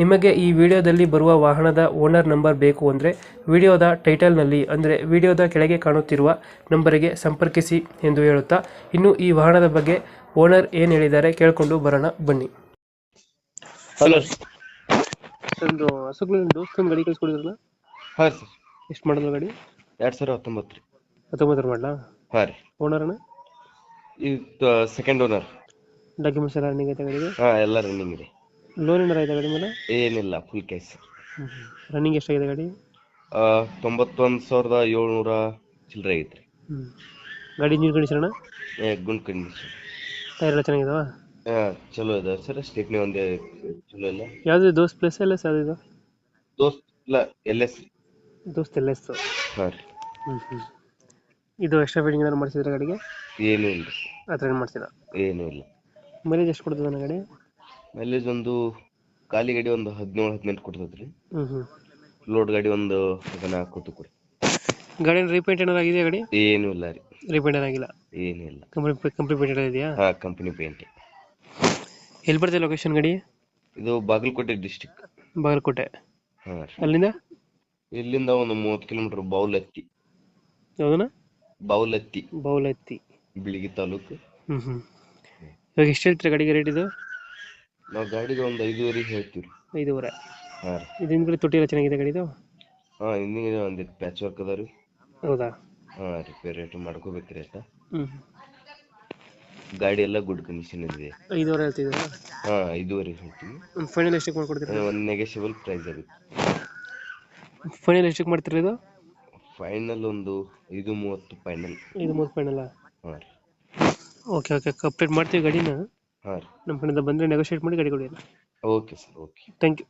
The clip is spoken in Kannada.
ನಿಮಗೆ ಈ ವಿಡಿಯೋದಲ್ಲಿ ಬರುವ ವಾಹನದ ಓನರ್ ನಂಬರ್ ಬೇಕು ಅಂದರೆ ವಿಡಿಯೋದ ಟೈಟಲ್ನಲ್ಲಿ ಅಂದರೆ ವಿಡಿಯೋದ ಕೆಳಗೆ ಕಾಣುತ್ತಿರುವ ನಂಬರಿಗೆ ಸಂಪರ್ಕಿಸಿ ಎಂದು ಹೇಳುತ್ತಾ ಇನ್ನು ಈ ವಾಹನದ ಬಗ್ಗೆ ಓನರ್ ಏನು ಹೇಳಿದ್ದಾರೆ ಕೇಳಿಕೊಂಡು ಬರೋಣ ಬನ್ನಿ. ಹಲೋ ಒಂದು ದೋಸ್ತೊಂದು ಗಾಡಿ ಕಳಿಸ್ಕೊಡಿದ್ರಲ್ಲ? ಹಾಂ ಸರ್. ಎಷ್ಟು ಮಾಡಲ್ಲ ಗಾಡಿ? ಎರಡು ಸಾವಿರ ಹತ್ತೊಂಬತ್ತು ರೀ. ಹತ್ತೊಂಬತ್ತರ ಮಾಡಲಾ? ಹಾಂ ರೀ. ಓನರ್ನ? ಇದು ಸೆಕೆಂಡ್ ಓನರ್ ಡಾಕ್ಯುಮೆಂಟ್ಸ್ ಎಲ್ಲ ರನ್ನಿಂಗ್ ಐತೆ ಗಾಡಿಗೆ ಹಾಂ ಎಲ್ಲ ರನ್ನಿಂಗ್ ಇದೆ. ಲೋನ್ ಏನಾರ ಇದೆ ಗಾಡಿ ಮೇಲೆ? ಏನಿಲ್ಲ ಫುಲ್ ಕ್ಯಾಶ್ ರನ್ನಿಂಗ್ ಎಷ್ಟಾಗಿದೆ ಗಾಡಿ? ತೊಂಬತ್ತೊಂದು ಸಾವಿರದ ಏಳ್ನೂರ ಚಿಲ್ಲರೆ ಐತ್ರಿ ಹ್ಞೂ ಗಾಡಿ ಇಂಜಿನ್ ಕಂಡೀಷನ್ ಏ ಗುಂಡ್ ಕಂಡೀಷನ್ ಟೈರ್ ಎಲ್ಲ ಚೆನ್ನಾಗಿದಾವ? ಹಾಂ ಚಲೋ ಇದೆ ಸರ್ ಸ್ಟೇಟ್ನಿ ಒಂದೇ ಚಲೋ ಇಲ್ಲ. ಯಾವುದು ದೋಸ್ತ್ ಪ್ಲೇಸ್ ಎಲ್ಲ ಯಾವ್ದು ಇದು? ದೋಸ್ತ್ ಇಲ್ಲ ಎಲ್ ಎಸ್ ದೋಸ್ತ್ ಎಲ್ಲ ಎಸ್ ಹಾಂ ರೀ. ಹ್ಞೂ ಹ್ಞೂ ಇದು ಎಕ್ಸ್ಟ್ರಾ ಫಿಟ್ಟಿಂಗ್ ಏನಾದ್ರು ಮಾಡಿಸಿದ್ರೆ ಗಾಡಿಗೆ? ಏನೂ ಇಲ್ಲ ಆ ಥರ ಏನು ಮಾಡ್ಸಿಲ್ಲ? ಏನೂ ಇಲ್ಲ. ಮೈಲೇಜ್ ಎಷ್ಟು ಕೊಡ್ತದೆ ನನ್ನ ಗಾಡಿ? ಮೈಲೇಜ್ ಒಂದು ಖಾಲಿ ಗಾಡಿ ಒಂದು ಹದಿನೇಳು ಹದಿನೆಂಟು ಕೊಡ್ತದ್ರಿ ಹ್ಞೂ ಹ್ಞೂ ಲೋಡ್ ಗಾಡಿ ಒಂದು ಹದಿನಾಲ್ಕು ಕೊಟ್ಟು ಕೊಡಿ. ಗಾಡಿ ರೀಪೇಂಟ್ ಏನಾರು ಆಗಿದೆಯಾ ಗಾಡಿ? ಏನೂ ಇಲ್ಲ ರೀ. ರೀಪೇಂಟ್ ಏನಾಗಿಲ್ಲ ಏನೂ ಇಲ್ಲ. ಕಂಪ್ನಿ ಕಂಪ್ನಿ ಪೇಂಟ್ ಇದೆಯಾ? ಹಾಂ ಕಂಪನಿ ಪೇಂಟ್ ಎಲ್ಲಿ ಬರ್ತದೆ ಲೊಕೇಶನ್ ಗಾಡಿ? ಇದು ಬಾಗಲಕೋಟೆ ಡಿಸ್ಟಿಕ್ ಬಾಗಲಕೋಟೆ. ಹಾಂ ರೀ. ಅಲ್ಲಿಂದ? ಇಲ್ಲಿಂದ ಒಂದು ಮೂವತ್ತು ಕಿಲೋಮೀಟರ್ ಬೌಲತ್ತಿ ಹೌದನ ಬೌಲತ್ತಿ ಬೌಲತ್ತಿ ಬಿಳಿಗಿ ತಾಲೂಕು. ಹ್ಞೂ ಹ್ಞೂ ಇವಾಗ ಎಷ್ಟು ಹೇಳ್ತೀರಾ ಗಾಡಿಗೆ ರೇಟ್ ಇದು? ನಾವು ಗಾಡಿಗೆ ಒಂದು ಐದುವರೆ ಹೇಳ್ತೀವಿ ಐದೂವರೆ. ಹಾಂ ರೀ. ಇದು ಹಿಂದ್ಗಡೆ ತೊಟ್ಟಿ ಎಲ್ಲ ಚೆನ್ನಾಗಿದೆ ಗಾಡಿದು? ಹಾಂ ಹಿಂದಿಗೆ ಇದು ಪ್ಯಾಚ್ ವರ್ಕ್ ಅದ ರೀ ಹೌದಾ? ಹಾಂ ರಿಪೇರ್ ರೇಟ್ ಮಾಡ್ಕೋಬೇಕು ರೀ ಹ್ಞೂ ಗಾಡಿ ಎಲ್ಲ ಗುಡ್ ಕಂಡೀಷನ್ ಇದೆ. ಐದೂವರೆ ಹೇಳ್ತಿದ್ದೀರಾ? ಹಾಂ ಐದುವರೆ ಹೇಳ್ತೀವಿ. ಒಂದು ಫೈನಲ್ ಎಷ್ಟಕ್ಕೆ ಮಾಡ್ಕೊಡ್ತೀರಾ? ಒಂದು ನೆಗೆಷಿಯಬಲ್ ಪ್ರೈಸ್ ಆಗುತ್ತೆ. ಫೈನಲ್ ಎಷ್ಟಕ್ಕೆ ಮಾಡ್ತೀರಾ ಇದು? ಫೈನಲ್ ಒಂದು ಐದು ಮೂವತ್ತು ಫೈನಲ್ ಐದು ಮೂವತ್ತು ಫೈನಲ್ಲ ಹಾಂ ರೀ. ಓಕೆ ಓಕೆ ಕಂಪ್ಲೀಟ್ ಮಾಡ್ತೀವಿ ಗಾಡಿನ. ಹಾಂ ರೀ. ನಮ್ಮ ಕಡೆಯಿಂದ ಬಂದರೆ ನೆಗೋಷಿಯೇಟ್ ಮಾಡಿ ಗಾಡಿ ಕೊಡಿ okay sir okay thank you